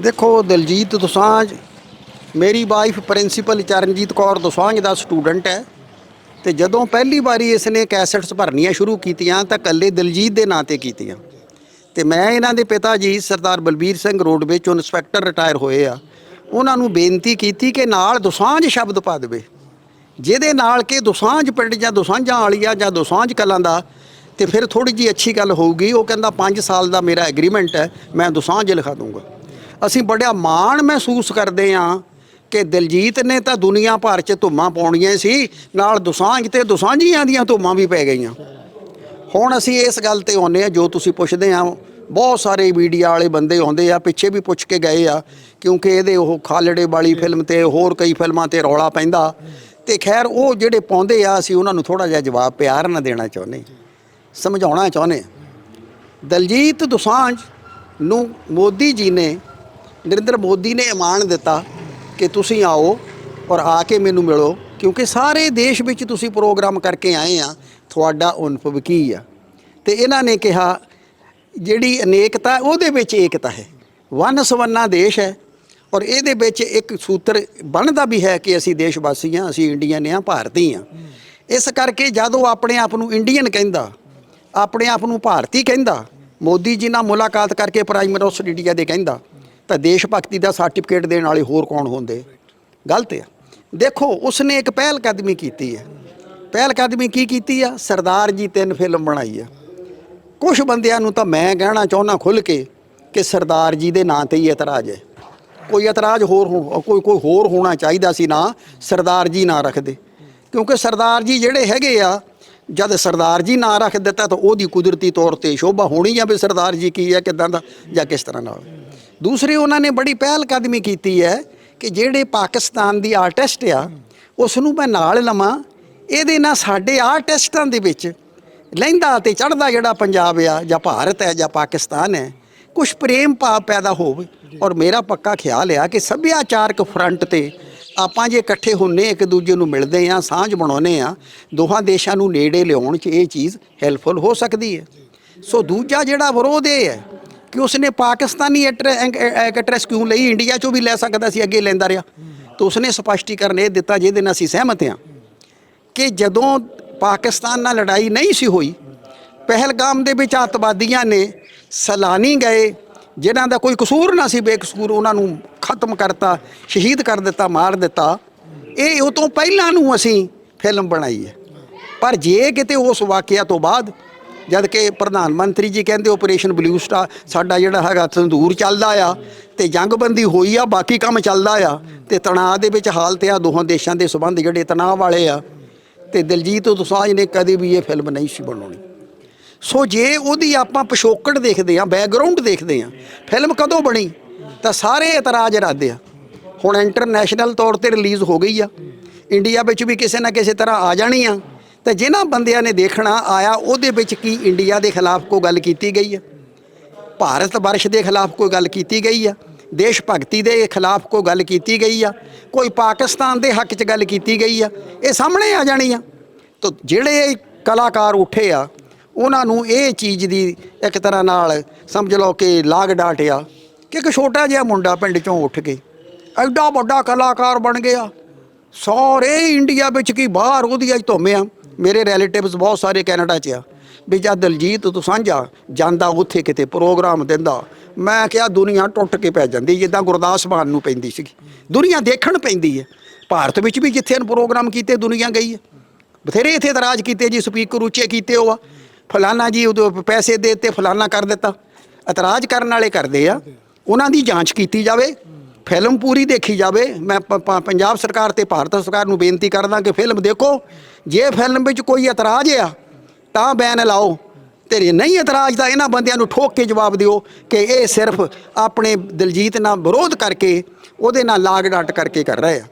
ਦੇਖੋ, ਦਲਜੀਤ ਦੋਸਾਂਝ, ਮੇਰੀ wife principal Charanjit Kaur Dosanjh ਦਾ ਸਟੂਡੈਂਟ ਹੈ ਤੇ ਜਦੋਂ ਪਹਿਲੀ ਵਾਰੀ ਇਸ ਨੇ ਕੈਸਟਸ ਭਰਨੀਆਂ ਸ਼ੁਰੂ ਕੀਤੀਆਂ ਤਾਂ ਕੱਲੇ ਦਲਜੀਤ ਦੇ ਨਾਂ ਤੇ ਕੀਤੀਆਂ। ਤੇ ਮੈਂ ਇਹਨਾਂ ਦੇ ਪਿਤਾ ਜੀ, ਸਰਦਾਰ ਬਲਬੀਰ ਸਿੰਘ ਰੋਡਵੇ ਚੋਂ ਇੰਸਪੈਕਟਰ ਰਿਟਾਇਰ ਹੋਏ ਆ। ਉਹਨਾਂ ਨੂੰ ਬੇਨਤੀ ਕੀਤੀ ਕਿ ਨਾਲ ਦੋਸਾਂਝ ਸ਼ਬਦ ਪਾ ਦੇਵੇ। ਜਿਹਦੇ ਨਾਲ ਕਿ ਦੋਸਾਂਝ ਪਿੰਡ ਜਾਂ ਦੋਸਾਂਝਾਂ ਵਾਲੀਆ ਜਾਂ ਦੋਸਾਂਝ ਕਲਾਂ ਦਾ, ਤੇ ਫਿਰ ਥੋੜੀ ਜੀ ਅੱਛੀ ਗੱਲ ਹੋਊਗੀ, ਉਹ ਕਹਿੰਦਾ 5 ਸਾਲ ਦਾ ਮੇਰਾ ਐਗਰੀਮੈਂਟ ਹੈ, ਮੈਂ ਦੋਸਾਂਝ ਲਿਖਾ ਦੂੰਗਾ। ਅਸੀਂ ਬੜਾ ਮਾਣ ਮਹਿਸੂਸ ਕਰਦੇ ਹਾਂ ਕਿ ਦਿਲਜੀਤ ਨੇ ਤਾਂ ਦੁਨੀਆ ਭਰ 'ਚ ਧੁੰਮਾਂ ਪਾਉਣੀਆਂ ਸੀ, ਨਾਲ ਦੁਸਾਂਝ ਤੇ ਦੁਸਾਂਝੀਆਂ ਦੀਆਂ ਧੁੰਮਾਂ ਵੀ ਪੈ ਗਈਆਂ। ਹੁਣ ਅਸੀਂ ਇਸ ਗੱਲ ਤੇ ਆਉਂਦੇ ਆ ਜੋ ਤੁਸੀਂ ਪੁੱਛਦੇ ਆ ਬਹੁਤ ਸਾਰੇ ਮੀਡੀਆ ਵਾਲੇ ਬੰਦੇ ਆਉਂਦੇ ਆ, ਪਿੱਛੇ ਵੀ ਪੁੱਛ ਕੇ ਗਏ ਆ, ਕਿਉਂਕਿ ਇਹਦੇ ਉਹ ਖਾਲੜੇ ਵਾਲੀ ਫਿਲਮ ਤੇ ਹੋਰ ਕਈ ਫਿਲਮਾਂ ਤੇ ਰੌਲਾ ਪੈਂਦਾ। ਤੇ ਖੈਰ, ਉਹ ਜਿਹੜੇ ਪਾਉਂਦੇ ਆ, ਅਸੀਂ ਉਹਨਾਂ ਨੂੰ ਥੋੜਾ ਜਿਹਾ ਜਵਾਬ ਪਿਆਰ ਨਾਲ ਦੇਣਾ ਚਾਹੁੰਦੇ ਸਮਝਾਉਣਾ ਚਾਹੁੰਦੇ ਦਲਜੀਤ ਦੁਸਾਂਝ ਨੂੰ ਮੋਦੀ ਜੀ ਨੇ ਨਰਿੰਦਰ ਮੋਦੀ ਨੇ ਇਮਾਨ ਦਿੱਤਾ ਕਿ ਤੁਸੀਂ ਆਓ ਔਰ ਆ ਕੇ ਮੈਨੂੰ ਮਿਲੋ, ਕਿਉਂਕਿ ਸਾਰੇ ਦੇਸ਼ ਵਿੱਚ ਤੁਸੀਂ ਪ੍ਰੋਗਰਾਮ ਕਰਕੇ ਆਏ ਆ, ਤੁਹਾਡਾ ਅਨੁਭਵ ਕੀ ਆ। ਤੇ ਇਹਨਾਂ ਨੇ ਕਿਹਾ, ਜਿਹੜੀ ਅਨੇਕਤਾ, ਉਹਦੇ ਵਿੱਚ ਏਕਤਾ ਹੈ। ਵਨ ਸਵੰਨਾ ਦੇਸ਼ ਹੈ ਔਰ ਇਹਦੇ ਵਿੱਚ ਇੱਕ ਸੂਤਰ ਬਣਦਾ ਵੀ ਹੈ ਕਿ ਅਸੀਂ ਦੇਸ਼ ਵਾਸੀ ਹਾਂ, ਅਸੀਂ ਇੰਡੀਅਨ ਹਾਂ, ਭਾਰਤੀ ਹਾਂ। ਇਸ ਕਰਕੇ ਜਦੋਂ ਆਪਣੇ ਆਪ ਨੂੰ ਇੰਡੀਅਨ ਕਹਿੰਦਾ, ਆਪਣੇ ਆਪ ਨੂੰ ਭਾਰਤੀ ਕਹਿੰਦਾ, ਮੋਦੀ ਜੀ ਨਾਲ ਮੁਲਾਕਾਤ ਕਰਕੇ ਪ੍ਰਾਈਮ ਮਿਨਿਸਟਰ ਇੰਡੀਆ ਦੇ ਕਹਿੰਦਾ ਤਾਂ ਦੇਸ਼ ਭਗਤੀ ਦਾ ਸਰਟੀਫਿਕੇਟ ਦੇਣ ਵਾਲੇ ਹੋਰ ਕੌਣ ਹੁੰਦੇ? ਗਲਤ ਆ। ਦੇਖੋ, ਉਸਨੇ ਇੱਕ ਪਹਿਲ ਕਦਮੀ ਕੀਤੀ ਹੈ। ਪਹਿਲ ਕਦਮੀ ਕੀ ਕੀਤੀ ਆ? ਸਰਦਾਰ ਜੀ ਤਿੰਨ ਫਿਲਮ ਬਣਾਈ ਆ। ਕੁਝ ਬੰਦਿਆਂ ਨੂੰ ਤਾਂ ਮੈਂ ਕਹਿਣਾ ਚਾਹੁੰਦਾ ਖੁੱਲ ਕੇ ਕਿ ਸਰਦਾਰ ਜੀ ਦੇ ਨਾਂ ਤੇ ਹੀ ਇਤਰਾਜ਼ ਹੈ। ਕੋਈ ਇਤਰਾਜ਼ ਹੋਰ ਹੋ ਕੋਈ ਕੋਈ ਹੋਰ ਹੋਣਾ ਚਾਹੀਦਾ ਸੀ ਨਾ, ਸਰਦਾਰ ਜੀ ਨਾਂ ਰੱਖਦੇ ਕਿਉਂਕਿ ਸਰਦਾਰ ਜੀ ਜਿਹੜੇ ਹੈਗੇ ਆ, ਜਦ ਸਰਦਾਰ ਜੀ ਨਾਂ ਰੱਖ ਦਿੱਤਾ ਤਾਂ ਉਹਦੀ ਕੁਦਰਤੀ ਤੌਰ ਤੇ ਸ਼ੋਭਾ ਹੋਣੀ ਆ ਵੀ ਸਰਦਾਰ ਜੀ ਕੀ ਹੈ, ਕਿਦਾਂ ਦਾ ਜਾਂ ਕਿਸ ਤਰ੍ਹਾਂ ਨਾਲ ਦੂਸਰੀ ਉਹਨਾਂ ਨੇ ਬੜੀ ਪਹਿਲ ਕਦਮੀ ਕੀਤੀ ਹੈ ਕਿ ਜਿਹੜੇ ਪਾਕਿਸਤਾਨ ਦੀ ਆਰਟਿਸਟ ਆ ਉਸ ਨੂੰ ਮੈਂ ਨਾਲ ਲਵਾਂ। ਇਹਦੇ ਨਾਲ ਸਾਡੇ ਆਰਟਿਸਟਾਂ ਦੇ ਵਿੱਚ ਲਹਿੰਦਾ ਤੇ ਚੜਦਾ ਜਿਹੜਾ ਪੰਜਾਬ ਆ, ਜਾਂ ਭਾਰਤ ਹੈ, ਜਾਂ ਪਾਕਿਸਤਾਨ ਹੈ ਕੁਝ ਪ੍ਰੇਮ ਭਾਵ ਪੈਦਾ ਹੋਵੇ। ਔਰ ਮੇਰਾ ਪੱਕਾ ਖਿਆਲ ਆ ਕਿ ਸੱਭਿਆਚਾਰਕ ਫਰੰਟ ਤੇ ਆਪਾਂ ਜੇ ਇਕੱਠੇ ਹੁੰਨੇ, ਇੱਕ ਦੂਜੇ ਨੂੰ ਮਿਲਦੇ ਆ, ਸਾਂਝ ਬਣਾਉਨੇ ਆ, ਦੋਹਾਂ ਦੇਸ਼ਾਂ ਨੂੰ ਨੇੜੇ ਲਿਆਉਣ 'ਚ ਇਹ ਚੀਜ਼ ਹੈਲਪਫੁਲ ਹੋ ਸਕਦੀ ਹੈ। ਸੋ ਦੂਜਾ ਜਿਹੜਾ ਵਿਰੋਧ ਇਹ ਹੈ ਕਿ ਉਸਨੇ ਪਾਕਿਸਤਾਨੀ ਐਕਟਰੈਸ ਕਿਉਂ ਲਈ? ਇੰਡੀਆ 'ਚੋਂ ਵੀ ਲੈ ਸਕਦਾ ਸੀ, ਅੱਗੇ ਲੈਂਦਾ ਰਿਹਾ। ਤਾਂ ਉਸਨੇ ਸਪਸ਼ਟੀਕਰਨ ਇਹ ਦਿੱਤਾ, ਜਿਹਦੇ ਨਾਲ ਅਸੀਂ ਸਹਿਮਤ ਹਾਂ ਕਿ ਜਦੋਂ ਪਾਕਿਸਤਾਨ ਨਾਲ ਲੜਾਈ ਨਹੀਂ ਸੀ ਹੋਈ, ਪਹਿਲਗਾਮ ਦੇ ਵਿੱਚ ਅੱਤਵਾਦੀਆਂ ਨੇ ਸਲਾਨੀ ਗਏ, ਜਿਨ੍ਹਾਂ ਦਾ ਕੋਈ ਕਸੂਰ ਨਾ ਸੀ, ਬੇਕਸੂਰ ਉਹਨਾਂ ਨੂੰ ਖਤਮ ਕਰਤਾ, ਸ਼ਹੀਦ ਕਰ ਦਿੱਤਾ, ਮਾਰ ਦਿੱਤਾ। ਇਹ ਉਹ ਤੋਂ ਪਹਿਲਾਂ ਨੂੰ ਅਸੀਂ ਫਿਲਮ ਬਣਾਈ ਹੈ। ਪਰ ਜੇ ਕਿਤੇ ਉਸ ਵਾਕਿਆ ਤੋਂ ਬਾਅਦ ਜਦ ਕਿ ਪ੍ਰਧਾਨ ਮੰਤਰੀ ਜੀ ਕਹਿੰਦੇ ਆਪਰੇਸ਼ਨ ਬਲੂ ਸਟਾਰ ਸਾਡਾ ਜਿਹੜਾ ਹੈਗਾ ਤੰਦੂਰ ਚੱਲਦਾ ਆ ਤੇ ਜੰਗਬੰਦੀ ਹੋਈ ਆ, ਬਾਕੀ ਕੰਮ ਚੱਲਦਾ ਆ ਤੇ ਤਣਾਅ ਦੇ ਵਿੱਚ ਹਾਲਤ ਆ, ਦੋਹਾਂ ਦੇਸ਼ਾਂ ਦੇ ਸਬੰਧ ਜਿਹੜੇ ਤਣਾਅ ਵਾਲੇ ਆ ਤੇ ਦਿਲਜੀਤ ਦੋਸਾਂਝ ਨੇ ਕਦੇ ਵੀ ਇਹ ਫਿਲਮ ਨਹੀਂ ਸੀ ਬਣਾਉਣੀ। ਸੋ ਜੇ ਉਹਦੀ ਆਪਾਂ ਪਿਛੋਕੜ ਦੇਖਦੇ ਆ ਬੈਕਗ੍ਰਾਉਂਡ ਦੇਖਦੇ ਆ, ਫਿਲਮ ਕਦੋਂ ਬਣੀ, ਤਾਂ ਸਾਰੇ ਇਤਰਾਜ਼ ਰੱਦ ਆ। ਹੁਣ ਇੰਟਰਨੈਸ਼ਨਲ ਤੌਰ ਤੇ ਰਿਲੀਜ਼ ਹੋ ਗਈ ਆ। ਇੰਡੀਆ ਵਿੱਚ ਵੀ ਕਿਸੇ ਨਾ ਕਿਸੇ ਤਰ੍ਹਾਂ ਆ ਜਾਣੀ ਆ। ਤੇ ਜਿਨ੍ਹਾਂ ਬੰਦਿਆਂ ਨੇ ਦੇਖਣਾ ਆਇਆ, ਉਹਦੇ ਵਿੱਚ ਕੀ ਇੰਡੀਆ ਦੇ ਖਿਲਾਫ ਕੋਈ ਗੱਲ ਕੀਤੀ ਗਈ ਆ ਭਾਰਤ ਵਰਸ਼ ਦੇ ਖਿਲਾਫ ਕੋਈ ਗੱਲ ਕੀਤੀ ਗਈ ਆ ਦੇਸ਼ ਭਗਤੀ ਦੇ ਖਿਲਾਫ ਕੋਈ ਗੱਲ ਕੀਤੀ ਗਈ ਆ ਕੋਈ ਪਾਕਿਸਤਾਨ ਦੇ ਹੱਕ 'ਚ ਗੱਲ ਕੀਤੀ ਗਈ ਆ ਇਹ ਸਾਹਮਣੇ ਆ ਜਾਣੀ ਆ। ਤਾਂ ਜਿਹੜੇ ਕਲਾਕਾਰ ਉੱਠੇ ਆ, ਉਹਨਾਂ ਨੂੰ ਇਹ ਚੀਜ਼ ਦੀ ਇੱਕ ਤਰ੍ਹਾਂ ਨਾਲ ਸਮਝ ਲਓ ਕਿ ਲਾਗ ਡਾਟਿਆ ਕਿ ਇੱਕ ਛੋਟਾ ਜਿਹਾ ਮੁੰਡਾ ਪਿੰਡ ਚੋਂ ਉੱਠ ਕੇ ਐਡਾ ਵੱਡਾ ਕਲਾਕਾਰ ਬਣ ਗਿਆ। ਸਾਰੇ ਇੰਡੀਆ ਵਿੱਚ ਕੀ ਬਾਹਰ ਉਹਦੀ ਅੱਜ ਧੁੰਮਿਆ ਮੇਰੇ ਰਿਲੇਟਿਵਸ ਬਹੁਤ ਸਾਰੇ ਕੈਨੇਡਾ 'ਚ ਆ। ਵੀ ਜਦ ਦਲਜੀਤ, ਤੂੰ ਸਾਂਝਾ, ਜਾਂਦਾ ਉੱਥੇ ਕਿਤੇ, ਪ੍ਰੋਗਰਾਮ ਦਿੰਦਾ। ਮੈਂ ਕਿਹਾ ਦੁਨੀਆ ਟੁੱਟ ਕੇ ਪੈ ਜਾਂਦੀ, ਜਿੱਦਾਂ ਗੁਰਦਾਸ ਮਾਨ ਨੂੰ ਪੈਂਦੀ ਸੀਗੀ। ਦੁਨੀਆ ਦੇਖਣ ਪੈਂਦੀ ਹੈ ਭਾਰਤ ਵਿੱਚ ਵੀ ਜਿੱਥੇ ਹਨ ਪ੍ਰੋਗਰਾਮ ਕੀਤੇ, ਦੁਨੀਆ ਗਈ ਹੈ ਬਥੇਰੇ ਇੱਥੇ ਇਤਰਾਜ਼ ਕੀਤੇ ਜੀ, ਸਪੀਕਰ ਉੱਚੇ ਕੀਤੇ ਹੋ ਆ। ਫਲਾਨਾ ਜੀ ਉਦੋਂ ਪੈਸੇ ਦੇ ਦਿੱਤੇ, ਫਲਾਨਾ ਕਰ ਦਿੱਤਾ। ਇਤਰਾਜ਼ ਕਰਨ ਵਾਲੇ ਕਰਦੇ ਆ। ਉਹਨਾਂ ਦੀ ਜਾਂਚ ਕੀਤੀ ਜਾਵੇ। ਫਿਲਮ ਪੂਰੀ ਦੇਖੀ ਜਾਵੇ, ਮੈਂ ਪ- ਪੰਜਾਬ ਸਰਕਾਰ ਤੇ ਭਾਰਤ ਸਰਕਾਰ ਨੂੰ ਬੇਨਤੀ ਕਰਦਾ ਕਿ ਫਿਲਮ ਦੇਖੋ, ਜੇ ਫਿਲਮ ਵਿੱਚ ਕੋਈ ਇਤਰਾਜ਼ ਆ, ਤਾਂ ਬੈਨ ਲਾਓ। ਤੇਰੇ ਨਹੀਂ ਇਤਰਾਜ਼, ਤਾਂ ਇਹਨਾਂ ਬੰਦਿਆਂ ਨੂੰ ਠੋਕ ਕੇ ਜਵਾਬ ਦਿਓ ਕਿ ਇਹ ਸਿਰਫ ਆਪਣੇ ਦਿਲਜੀਤ ਨਾਲ ਵਿਰੋਧ ਕਰਕੇ, ਉਹਦੇ ਨਾਲ ਲਾਗ ਡਾਟ ਕਰਕੇ ਕਰ ਰਹੇ ਆ।